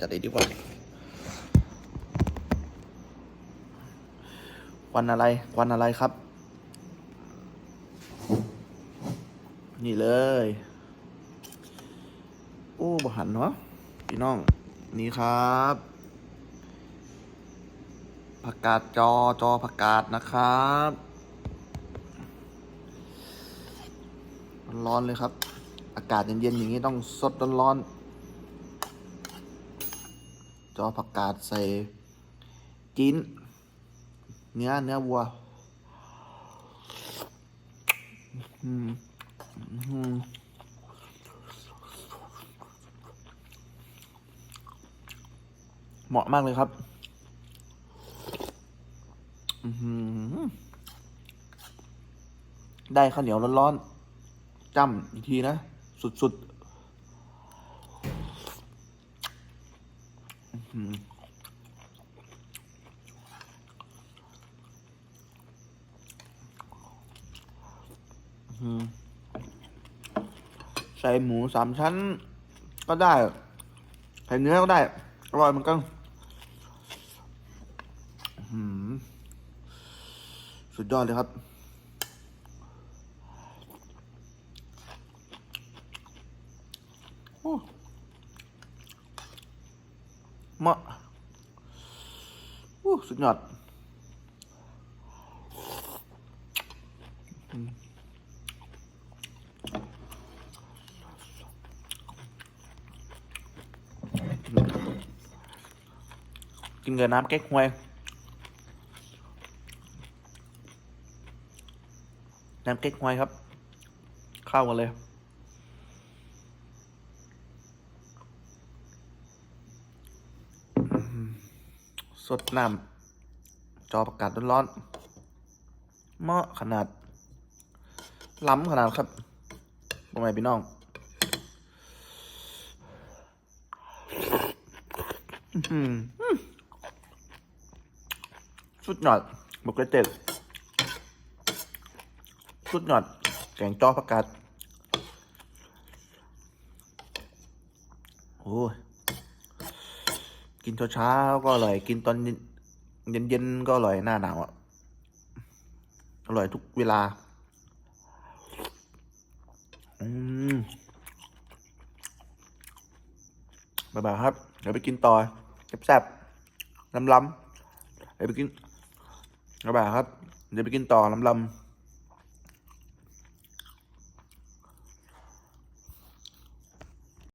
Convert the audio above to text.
จัดเลยดีกว่า วันอะไร วันอะไรครับ นี่เลย โอ้บหันเนาะพี่น้อง นี่ครับผักกาดจอจอผักกาดนะครับ ร้อนเลยครับ อากาศเย็นๆอย่างนี้ต้องสดร้อนๆจอผักกาดใส่จิ้นเนื้อเนื้อวัวอืมอืมเหมาะมากเลยครับ ได้ข้าวเหนียวร้อนๆ จ้ำอีกทีนะ สุดๆใส่หมูสามชั้น ก็ได้ ใส่เนื้อก็ได้ อร่อยเหมือนกันสุดยอดเลยครับ โอ้ เหมาะโอ้สุดยอดอืมกินกับน้ำแก๊กฮวย น้ำเก๊กฮวยครับ เข้ากันเลย สดน้ำจอประกาศร้อนๆเหมาะขนาด ล้ำขนาดครับบ่ไมพี่น้องอื้อหือสุดยอดบุกเกเต็ดสุดหยอด แกงจอผักกาดโอ้ย กินเช้าๆก็อร่อย กินตอนเย็นๆก็อร่อยหน้าหนาวอะอร่อยทุกเวลา อืมบ๊ายบายครับ เดี๋ยวไปกินต่อแซ่บๆล้ำๆเดี๋ยวไปกินบ๊ายบายครับ เดี๋ยวไปกินต่อล้ำๆ